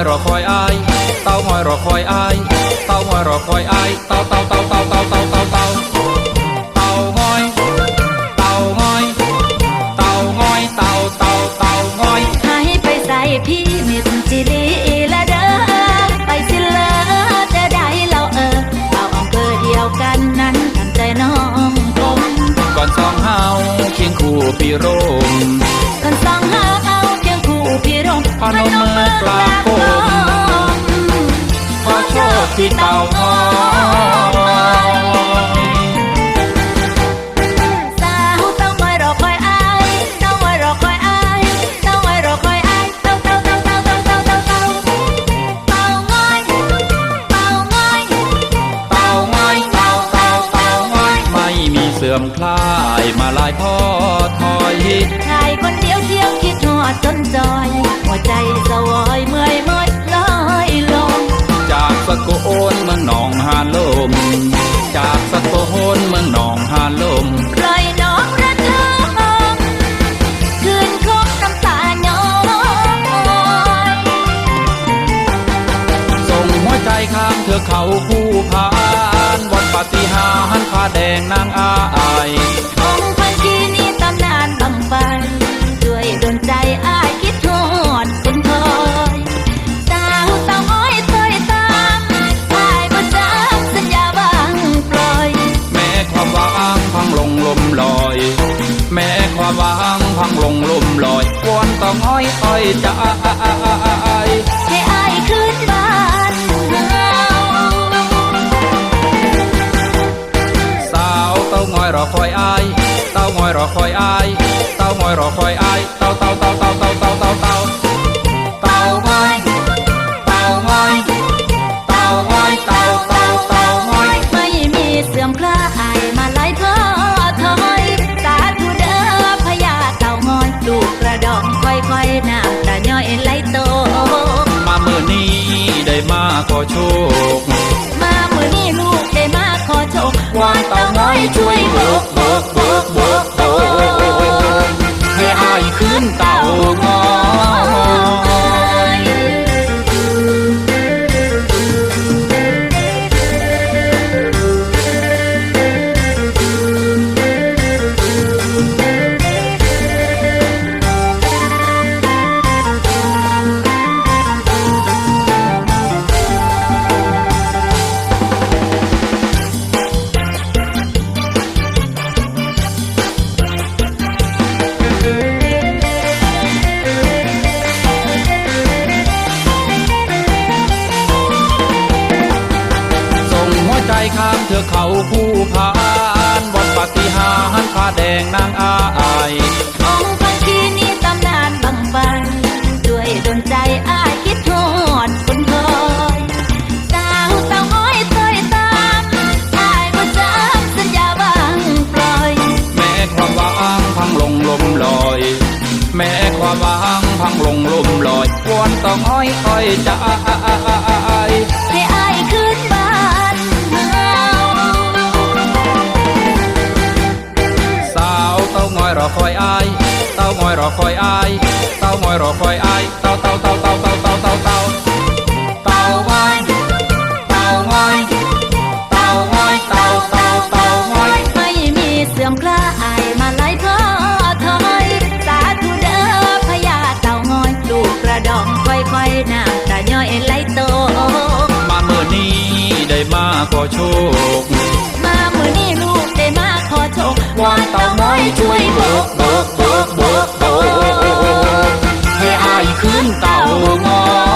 อยรอคอยอายเต่างอยรอคอยอายเต่างอยรอคอยอายเต่าเต่าเต่าเต่าเต่าเต่าเต่าเต่าเต่างอยเต่างอยเต่างอยเต่าเต่าเต่างอยให้ไปใส่พี่มิตรจิลีละเด้อไปสิเลอจะได้เราเออเอาอำเภอเดียวกันนั้นทำใจน้องผมก่อนสองเฮาเคียงคู่ปีโรม มพนมมือกราบก้มขอโชคที่เต่างอยสาวเต้างอยรอคอยอายเต้างอยรอคอยอายเต้างอยรอคอยอายเต้าเต้าเต้าเต้าเต้าเต้าเต้าเต้าเต้างอยเต้างอยเต่างอยเต่าเต่าเต่างอยไม่มีเสื่อมคลายมาลายพ่อถอยชายคนเดียวเที่ยวคิด ดจนจอย หัวใจสวอยเมื่อยเมื่อยลอยลง จากสกลเมืองหนองหานลม จากสกลเมืองหนองหานลมปล่อยน้องระเทิงคืนคงน้ำตาย้อยส่งหัวใจข้ามเถือกเขาผู้พาน วันปาฏิหาริย์ผ้าแดงนางอายองค์พันทีนี้ตำนาน อ้อยอ้อยจะอายให้อายขึ้นบ้านเฮาสาวเต้างอยรอคอยอายเต้างอยรอคอยอายเต้างอยรอคอยอายเต้าเต้าเต้าเต้าเต้าเต้าเต้า mucho. ใจข้ามเถือกเขาผู้พานวันปาฏิหาริย์ผ้าแดงนางอายองค์พันทีนี้ตำนานบังบันด้วยดนใจอ้ายคิดทอดคนคอยสาวเต่างอยเตยตามอ้ายประจำสัญญาบางปล่อย แม้ความหวังพังลงลมลอย แม้ความหวังพังลงลมลอยวอนต้องอ้อยอ้อยจะอายให้ อยรอคอยอายเต้างอยรอคอยอายเต้างอยรอคอยอายเต้าเต้าเต้าเต้าเต้าเต้าเต้าเต้าเต้างอยเต้างอยเต้างอยเต้าเต้าเต้างอยไม่มีเสื่อมคลายมาไล่พ่อถอยสาธุเด้อพญาเต่างอยลูกกระดองค่อยๆน้ำตาย้อยไหลโตมาเมื่อนี้ได้มาขอโชค มามือนี้ลูกได้มาขอโชควอนเต่าน้อย ยช่วยโบกโบกโบกโบกโบกให้อายขึ้นเต่างอ